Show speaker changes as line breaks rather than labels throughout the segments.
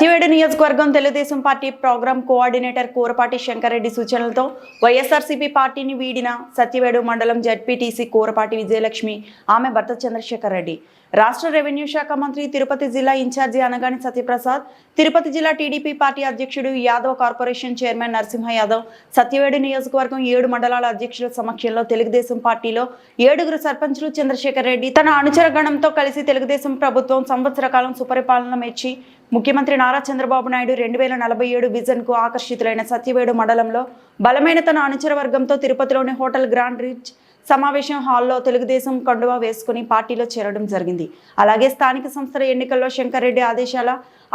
నియోజకవర్గం Telugu Desam party programme coordinator Kurapati Shankar Reddy సూచనలతో YSRCP పార్టీని వీడిన సత్యవేడు మండలం జడ్పీటీసీ కూరపాటి విజయలక్ష్మి ఆమె భర్త చంద్రశేఖర్ రెడ్డి రాష్ట్ర రెవెన్యూ శాఖ మంత్రి తిరుపతి జిల్లా ఇన్ఛార్జి అనగాని సత్యప్రసాద్ తిరుపతి జిల్లా టీడీపీ పార్టీ అధ్యక్షుడు యాదవ్ కార్పొరేషన్ చైర్మన్ నరసింహ యాదవ్ సత్యవేడు నియోజకవర్గం ఏడు మండలాల అధ్యక్షుల సమక్షంలో తెలుగుదేశం పార్టీలో ఏడుగురు సర్పంచులు చంద్రశేఖర్ రెడ్డి తన అనుచర గణంతో కలిసి తెలుగుదేశం ప్రభుత్వం సంవత్సర కాలం సుపరిపాలన మెచ్చి ముఖ్యమంత్రి నారా చంద్రబాబు నాయుడు రెండు వేల నలభై ఏడు విజన్కు ఆకర్షితులైన సత్యవేడు మండలంలో బలమైన తన అనుచర వర్గంతో తిరుపతిలోని హోటల్ గ్రాండ్ రిచ్ సమావేశం హాల్లో తెలుగుదేశం కండువా వేసుకుని పార్టీలో చేరడం జరిగింది. అలాగే స్థానిక సంస్థల ఎన్నికల్లో శంకర్రెడ్డి ఆదేశాల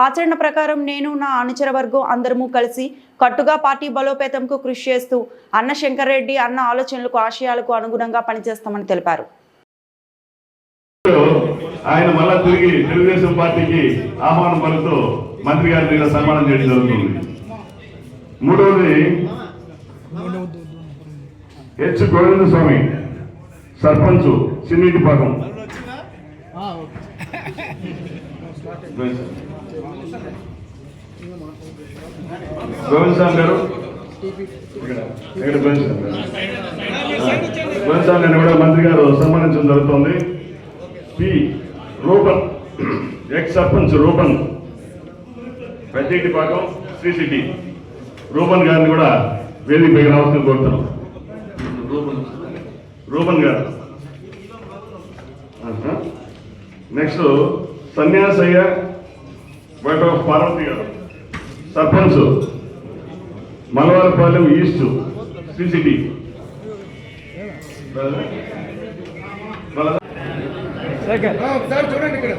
ఆచరణ ప్రకారం నేను నా అనుచర వర్గం అందరము కలిసి కట్టుగా పార్టీ బలోపేతంకు కృషి చేస్తూ అన్న శంకర్రెడ్డి అన్న ఆలోచనలకు ఆశయాలకు అనుగుణంగా పనిచేస్తామని తెలిపారు.
ఆయన మళ్ళా తిరిగి తెలుగుదేశం పార్టీకి ఆహ్వానం పలుకుతూ మంత్రి గారి దగ్గర సన్మానం చేయడం జరుగుతుంది. మూడవది హెచ్ గోవింద స్వామి సర్పంచ్ చిన్నీటి పాకం గోవింద్ స్వామి గారు. ఇక్కడ ఇక్కడ స్వామి గారు. గారిని కూడా మంత్రి గారు సన్మానించడం జరుగుతుంది. P. Rupan ex sarpanch Rupan Peddati Pakam Sri City. Rupan గారిని కూడా వేదికపైకి రావాల్సిన కోరుతున్నాం. రూపన్ గారు. Next Sanyasayya wife of Parvathi గారు సర్పంచ్ మలవారపాలెం ఈస్ట్ శ్రీ సిటీ
ఒకసారి చూడండి ఇక్కడ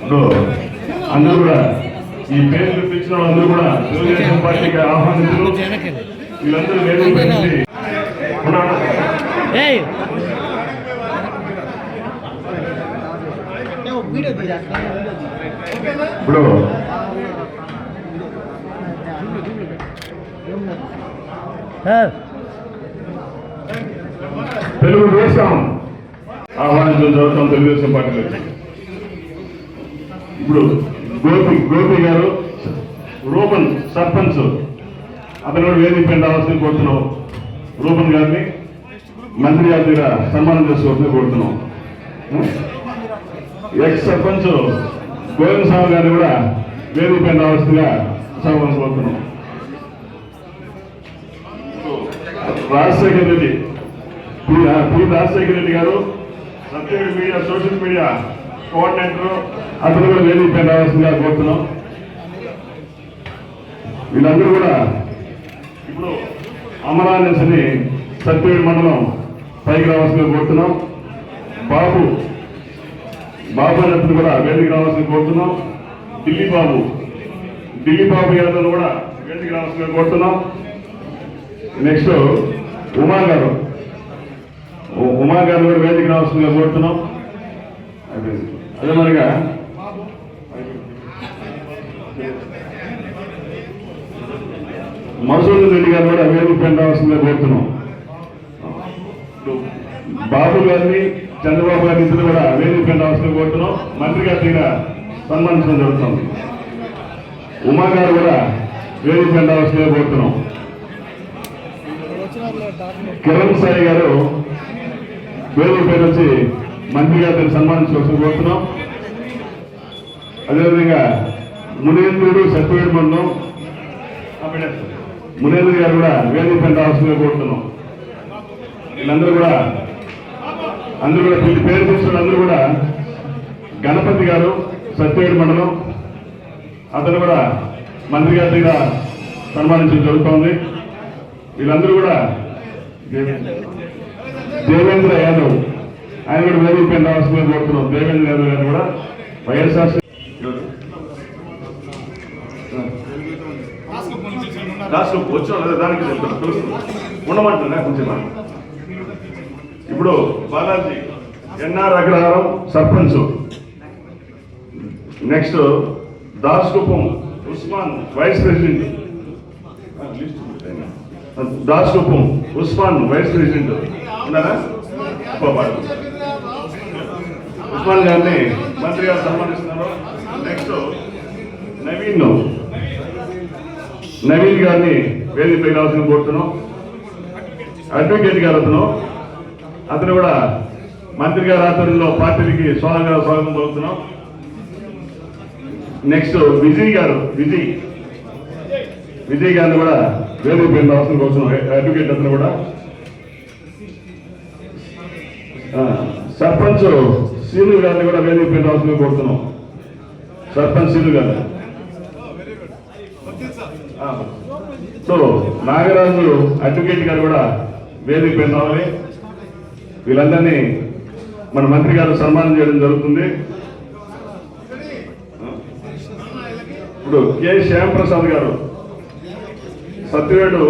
ఇప్పుడు అందరూ కూడా ఈ పేర్లు పిలిచిన వాళ్ళందరూ కూడా తెలుగుదేశం పార్టీకి ఆహ్వానితులు వీళ్ళందరూ పెంచి
ఏయ్!
ఇప్పుడు తెలుగుదేశం ఆహ్వానించడం జరుగుతాం తెలుగుదేశం పార్టీలో ఇప్పుడు గోపి గోపి గారు రూపన్ సర్పంచ్. అతను కూడా వేదిక పైన కోరుతున్నాం. రూపన్ గారిని మంత్రి గారి దగ్గర సన్మానం చేసుకోవాలని కోరుతున్నాం. ఎక్స్ సర్పంచ్ గోవింద స్వామి గారిని కూడా వేదిక రావాల్సిందిగా సన్మానం కోరుతున్నాం. రాజశేఖర్ రెడ్డి. పి పి రాజశేఖర రెడ్డి గారు Satyavedi media social media coordinator అతను కూడా వేదిక రావాల్సిందిగా కోరుతున్నాం. వీళ్ళందరూ కూడా ఇప్పుడు అమరానేసిని సత్యవేడి మండలం పైకి రావాల్సిందిగా కోరుతున్నాం. బాబు బాబు అని అతను కూడా వేదిక రావాల్సింది కోరుతున్నాం. ఢిల్లీ బాబు ఢిల్లీ బాబు యాదవ్ కూడా వేదిక రావాల్సిందిగా కోరుతున్నాం. నెక్స్ట్ ఉమా గారు ఉమా గారు కూడా వేదిక రావాల్సిందిగా కోరుతున్నాం. అదే అదే మరిగా. మసూద్ రెడ్డి గారు కూడా వేదిక పైన కోరుతున్నాం. బాబు గారిని చంద్రబాబు గారిని ఇద్దరు కూడా వేదిక పైన రావాల్సిందిగా కోరుతున్నాం. మంత్రి గారి దగ్గర సన్మానించడం జరుగుతుంది. ఉమా గారు కూడా వేదిక పైన కోరుతున్నాం. కిరణ్ సాయి గారు వేదిక పేరు వచ్చి మంత్రి గారిని సన్మానించవలసి కోరుతున్నాం. అదేవిధంగా మునేంద్రుడు సత్యవేడు మండలం మునేంద్ర గారు కూడా వేదిక పైన రావాల్సిందిగా కోరుతున్నాం. వీళ్ళందరూ కూడా అందరూ కూడా వీళ్ళ పేరు తీసుకున్న అందరూ కూడా గణపతి గారు సత్యవేడు మండలం అతను కూడా మంత్రి గారి దగ్గర సన్మానించడం జరుగుతోంది. వీళ్ళందరూ కూడా దేవేంద్ర యాదవ్ ఆయన కూడా వేదిక పైన రావాల్సిందిగా కోరుతున్నాం దేవేంద్ర గారు గారు కూడా వైఎస్ఆర్ రాష్ట్రం వచ్చాం లేదా దానికి ఉండమంటున్నా కొంచెం ఇప్పుడు Balaji NR Agraharam sarpanch. Next Das Usman vice president. Das Usman vice president. ఉన్నారా? ఉస్మాన్ గారిని మంత్రి గారు సన్మానిస్తున్నారు. నెక్స్ట్ నవీన్ నవీన్ గారిని వేదికపై రావాల్సిన కోరుతున్నాం. అడ్వకేట్ గారు అతను. అతను కూడా మంత్రి గారి ఆధ్వర్యంలో పార్టీకి స్వాగతం స్వాగతం పలుకుతున్నాం. నెక్స్ట్ విజయ్ గారు విజయ్. విజయ్ గారిని కూడా వేదికపై రావాల్సిన కోరుతున్నాం. అడ్వకేట్ అతను కూడా. సర్పంచ్ సీను గారిని కూడా వేదికపై రావాల్సిన కోరుతున్నాం. సర్పంచ్ సీను గారు. సో నాగరాజు అడ్వకేట్ గారు కూడా వేదిక పైన రావాలి. వీళ్ళందరినీ మన మంత్రి గారు సన్మానం చేయడం జరుగుతుంది. ఇప్పుడు కె శ్యాంప్రసాద్ గారు Satyavedu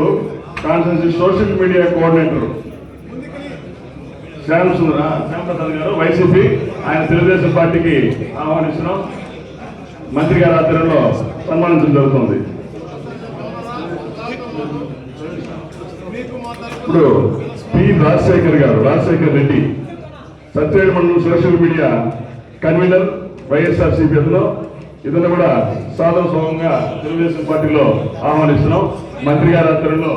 constituency social media coordinator. Shyam Sundara గారు వైసీపీ. ఆయన తెలుగుదేశం పార్టీకి ఆహ్వానించడం మంత్రి గారి ఆధ్వర్యంలో సన్మానించడం జరుగుతుంది. ఇప్పుడు పి. రాజశేఖర్ గారు రాజశేఖర్ రెడ్డి సత్యవేడు మండలం సోషల్ మీడియా కన్వీనర్ వైఎస్ఆర్ సిపిఎంలో ఇతను కూడా సాధన సోమంగా తెలుగుదేశం పార్టీలో ఆహ్వానిస్తున్నాం. మంత్రి గారి ఆధ్వర్యంలో